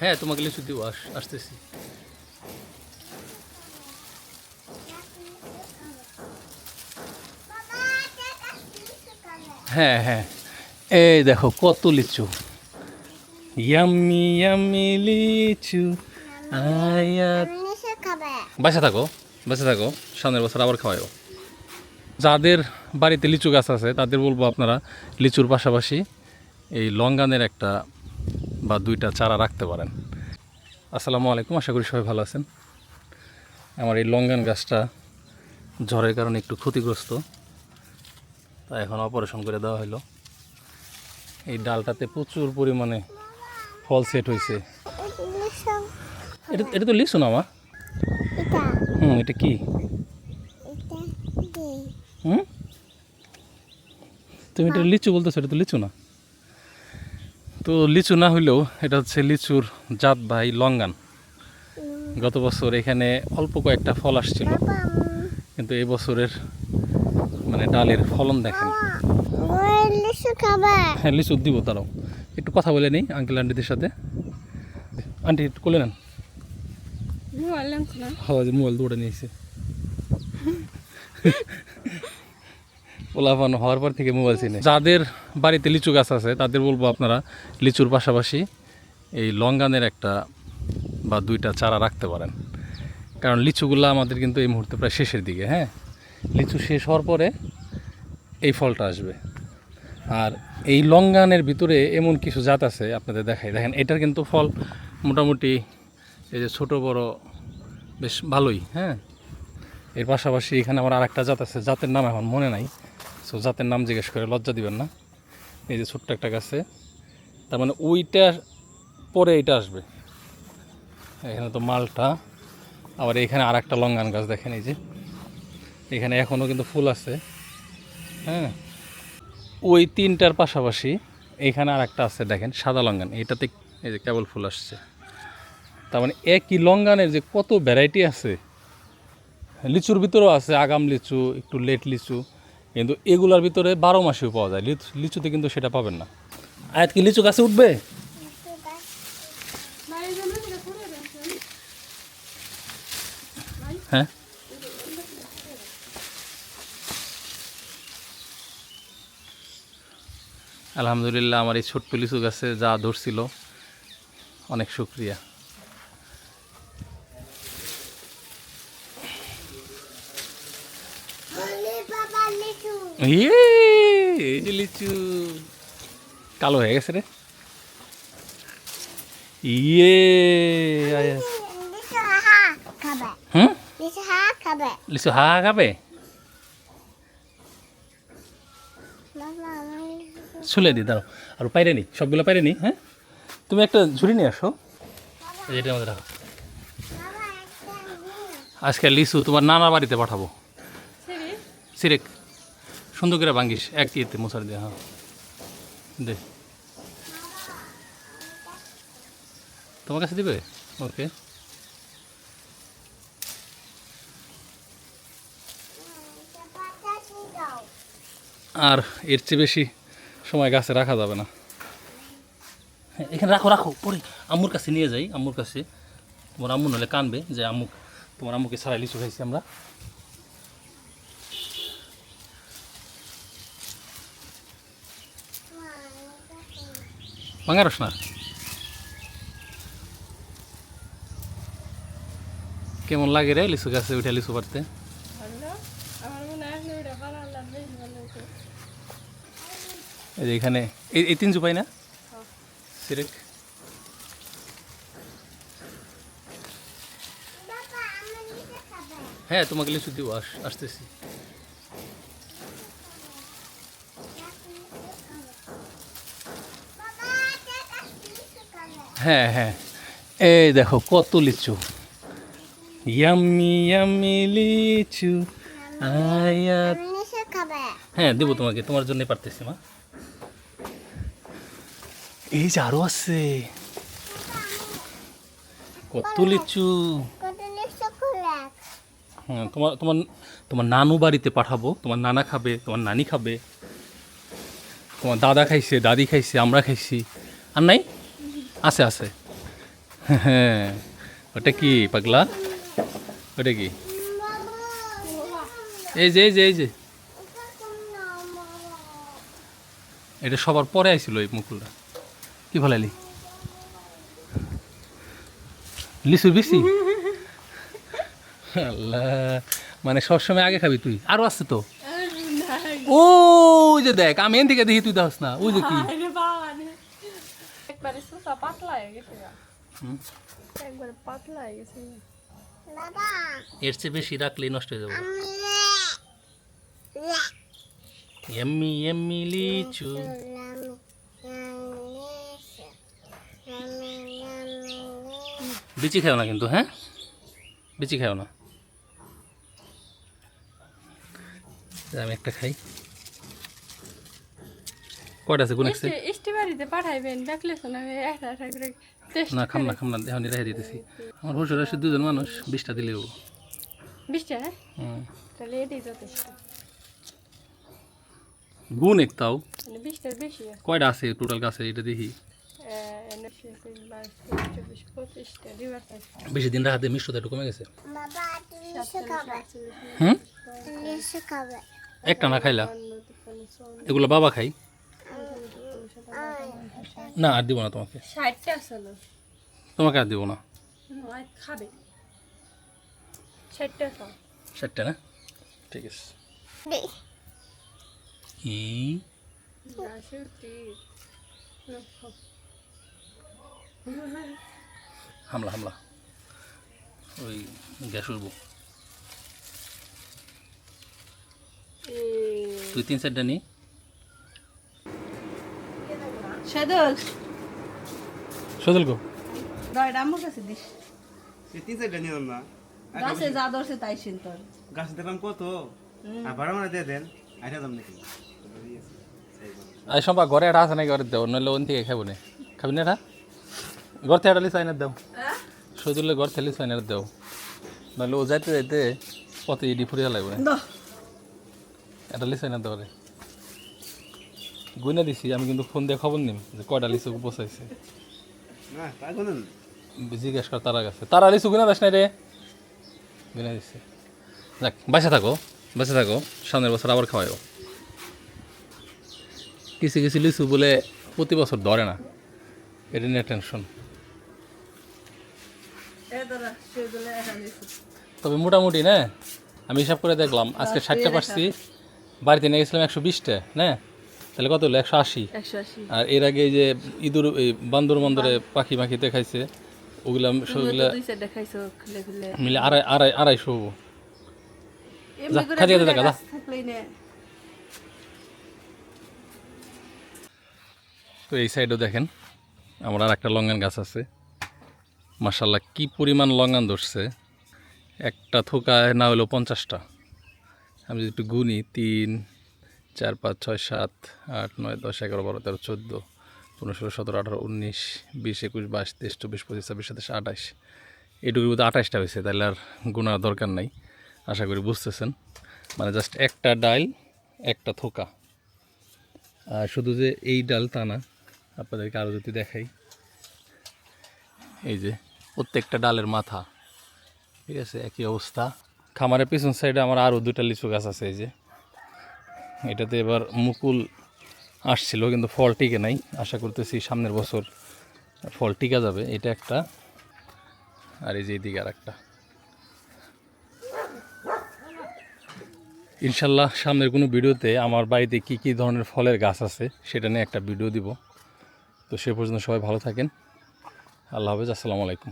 হ্যাঁ তোমাকে লিচু দিব, আস, আসতেছি। হ্যাঁ হ্যাঁ। এই দেখো, কত লিচু। ইয়াম্মি লিচু আয়াত বাসা থাকো বাসা থাকো। সামনের বছর আবার খাওয়াইও। যাদের বাড়িতে লিচু গাছ আছে, তাদের বলব আপনারা লিচুর পাশাপাশি এই লঙ্গানের একটা বা দুইটা চারা রাখতে পারেন। আসসালামু আলাইকুম আশা করি সবাই ভালো আছেন। আমার এই লঙ্গান গাছটা ঝড়ের কারণে একটু ক্ষতিগ্রস্ত। তাই এখন অপারেশন করে দেওয়া হলো। এই ডালটাতে প্রচুর পরিমাণে ফল সেট হয়েছে। এটা এটা তো লিচু না মা? হুম এটা কি? হুম? তুমি এটা লিচু বলতেছো এটা তো লিচু না? তো লিচু না হইলেও এটা হচ্ছে লিচুর জাত ভাই লঙ্গান। গত বছর এখানে অল্প কয়েকটা ফল আসছিল। কিন্তু এই বছরের মানে ডালের ফলন দেখেন। হ্যাঁ লিচু দিব তারাও একটু কথা বলে নেই আঙ্কেল আন্টিদের সাথে। আন্টি একটু কোলে নেন। মোবাইল দৌড়ে নিয়েছে। পোলাপান হওয়ার পর থেকে মোবাইল চিনে। যাদের বাড়িতে লিচু গাছ আছে, তাদের বলব আপনারা লিচুর পাশাপাশি এই লঙ্গানের একটা বা দুইটা চারা রাখতে পারেন। কারণ লিচুগুলো আমাদের কিন্তু এই মুহূর্তে প্রায় শেষের দিকে হ্যাঁ? লিচু শেষ হওয়ার পরে এই ফলটা আসবে। আর এই লঙ্গানের ভিতরে এমন কিছু জাত আছে, আপনাদের দেখাই। দেখেন, এটার কিন্তু ফল মোটামুটি এই যে ছোটো, বড় বেশ ভালোই হ্যাঁ? এর পাশাপাশি এখানে আমার আর একটা জাত আছে, জাতের নাম এখন মনে নাই। সো জাতের নাম জিজ্ঞেস করে, লজ্জা দিবেন না। এই যে ছোট্ট একটা গাছে। তার মানে ওইটা পরে এটা আসবে। এখানে তো মালটা। আবার এখানে আর একটা লঙ্গান গাছ দেখেন এই যে। এখানে এখনও কিন্তু ফুল আছে। হ্যাঁ। ওই তিনটার পাশাপাশি এখানে আর একটা আছে দেখেন, সাদা লঙ্গান। এইটাতে এই যে কেবল ফুল আসছে। তার মানে একই লঙ্গানের যে কত ভ্যারাইটি আছে। লিচুর ভিতরেও আছে আগাম লিচু, একটু লেট লিচু। কিন্তু এগুলার ভিতরে বারো মাসেও পাওয়া যায়। লিচু- লিচুতে কিন্তু সেটা পাবেন না। আয়াত কি লিচু গাছে উঠবে? হ্যাঁ? আলহামদুলিল্লাহ আমার এই ছোট্ট লিচু গাছে যা ধরছিল অনেক শুক্রিয়া ইয়ে এই যে লিচু। কালো হয়ে গেছে রে। ইয়ে। হুম? লিচু হা খাবে। ছুলে দি দাঁড়ো আর পাইরে নি সবগুলো পাইরে নি হ্যাঁ? তুমি একটা ঝুড়ি নিয়ে আসো। এটার মধ্যে রাখো। আজকে লিচু তোমার নানা বাড়িতে পাঠাবো। সিরেক সুন্দর করে ভাঙ্গিস। এক ইয়েতে মশারি দিয়ে হ্যাঁ। দে। তোমার কাছে দিবে? ওকে। আর এর চেয়ে বেশি সময় গাছে রাখা যাবে না। হ্যাঁ, এখানে রাখো রাখো পরে আম্মুর কাছে নিয়ে যাই আম্মুর কাছে। তোমার আম্মু নাহলে কানবে যে আম্মু তোমার আম্মুকে ছাড়াই লিচু খাইছি আমরা। বাঙারস না? কেমন লাগে রে লিচু গাছে উঠে লিচু পারতে এই যে এখানে এই এই তিন জুপাই না? সিরেক। হ্যাঁ তোমাকে লিচু দিব আস আসতেছি। হ্যাঁ হ্যাঁ। এই দেখো কত লিচু। ইয়াম্মি ইয়াম্মি লিচু আয়াত হ্যাঁ দেবো তোমাকে, তোমার জন্য পারতেছি, মা। এই যে আরও আছে। কত লিচু। হ্যাঁ তোমার তোমার তোমার নানু বাড়িতে পাঠাবো। তোমার নানা খাবে, তোমার নানি খাবে। তোমার দাদা খাইছে, দাদি খাইছে, আমরা খাইছি। আর নাই? আছে আছে। হ্যাঁ ওটা কি পাগলা? ওটা কি? এই যে এই যে এই যে। এটা সবার পরে আইছিল এই মুকুলটা। কি ফলাইলি লিচুর বেশি আল্লাহ মানে সবসময় আগে খাবি তুই। আরও আছে তো? ও যে দেখ আমি এন থেকে দেখি তুই দাস না। ওই যে কি। একবারে সুসা পাতলা হয়ে গেছে। একবারে পাতলা হয়ে গেছে এর চেয়ে বেশি রাখলেই নষ্ট হয়ে যাবে। এম্মি এম্মি লিচু। বিচি খাও না কিন্তু হ্যাঁ? বিচি খাও না। আমি একটা খাই। কয়টা আছে পাঠাইবেন দেখলে শোনা একটা একটা করে না খাম না খাম না এখন রেখে দিতেছি। আমার হুজুর আছে দুজন মানুষ বিশটা দিলেও। বিশটা? হ্যাঁ তাহলে এটাই যথেষ্ট। গুণ এক তাও। মানে বিশটার বেশি কয়টা আছে টোটাল গাছে এটা দেখি? বেশি দিন রাখাতে মিষ্টতা একটু কমে গেছে। একটা না খাইলা? এগুলো বাবা খাই না আর দিব না তোমাকে। ষাটটা আসলো। তোমাকে আর দিব না। নয় খাবে। ষাটটা খাও। ষাটটা না? ঠিক আছে। কি। হামলা হামলা। ওই গ্যাস উঠবো। তুই তিন চারটা নি। সেদল সজল গো। দয়টা আমার কাছে দিস। নিলাম না। গাছে যা ধরছে তাই শুন তোর। গাছ দেখলাম কত? আর ভাড়া মারা দিয়ে দেন আইটা দাম নাকি? আই সম্পা ঘরে একটা আছে নাকি? ঘরে দেও নইলে ওন থেকে খাব না। খাবি না এটা? ঘর থেকে একটা লিস আইনার দাও। সজলে ঘর থেকে লিস আইনার দাও। নইলে ও যাইতে যাইতে পথে ইডি ফুরিয়া লাগবে। না দহ। একটা গুইনা দিছি আমি কিন্তু ফোন দিয়ে খবর নিম যে কয়টা লিচু বসাইছে না তা কোনো জিজ্ঞেস কর তারা গেছে। তারা লিচু গুনা দাস নাই রে। গুনা দিচ্ছে যাক বাসা থাকো বাসা থাকো সামনের বছর আবার খাওয়াইও কিছু কিছু লিচু বলে প্রতি বছর ধরে না। এটা নিয়ে টেনশন দিছি তবে মোটামুটি না? আমি হিসাব করে দেখলাম আজকে ষাটটা পারছি। বাড়িতে নিয়ে গেছিলাম একশো বিশটা না? তাহলে কত হলো? একশো আশি? আর এর আগে এই যে ইঁদুর এই বান্দর বান্দরে পাখি মাখিতে দেখাইছে ওগুলা খুলে মিলে আড়াই আড়াই আড়াইশো দেখা, নে। তো এই সাইডেও দেখেন আমার আর একটা লঙ্গান গাছ আছে। মাসাল্লাহ কি পরিমাণ লঙ্গান ধরছে। একটা থোকায় না হলেও পঞ্চাশটা। আমি যদি একটু গুনি তিন চার, পাঁচ, ছয়, সাত, আট, নয়, দশ, এগারো, বারো, তেরো, চোদ্দ, পনেরো, ষোলো, সতেরো, আঠারো, উনিশ, বিশ, একুশ, বাইশ, তেইশ, চব্বিশ, পঁচিশ, ছাব্বিশ, সাতাশ, আঠাশ। এটুকুর মধ্যে আঠাশটা হয়েছে, তাহলে আর গোনার দরকার নাই। আশা করি বুঝতেছেন। মানে জাস্ট একটা ডাইল, একটা থোকা। আর শুধু যে এই ডাল তা না, আপনাদেরকে আরও যদি দেখাই। এই যে প্রত্যেকটা ডালের মাথা। ঠিক আছে? একই অবস্থা। খামারের পিছন সাইডে আমার আরও দুটা লিচু গাছ আছে, এই যে। এটাতে এবার মুকুল আসছিল, কিন্তু ফল টিকে নাই। আশা করতেছি সামনের বছর ফল টিকা যাবে, এটা একটা। আর এই যে এদিকে আর একটা ইনশাল্লাহ সামনের কোনো ভিডিওতে আমার বাড়িতে কি কি ধরনের ফলের গাছ আছে সেটা নিয়ে একটা ভিডিও দিব। তো সে পর্যন্ত সবাই ভালো থাকেন। আল্লাহ হাফেজ, আসসালামু আলাইকুম।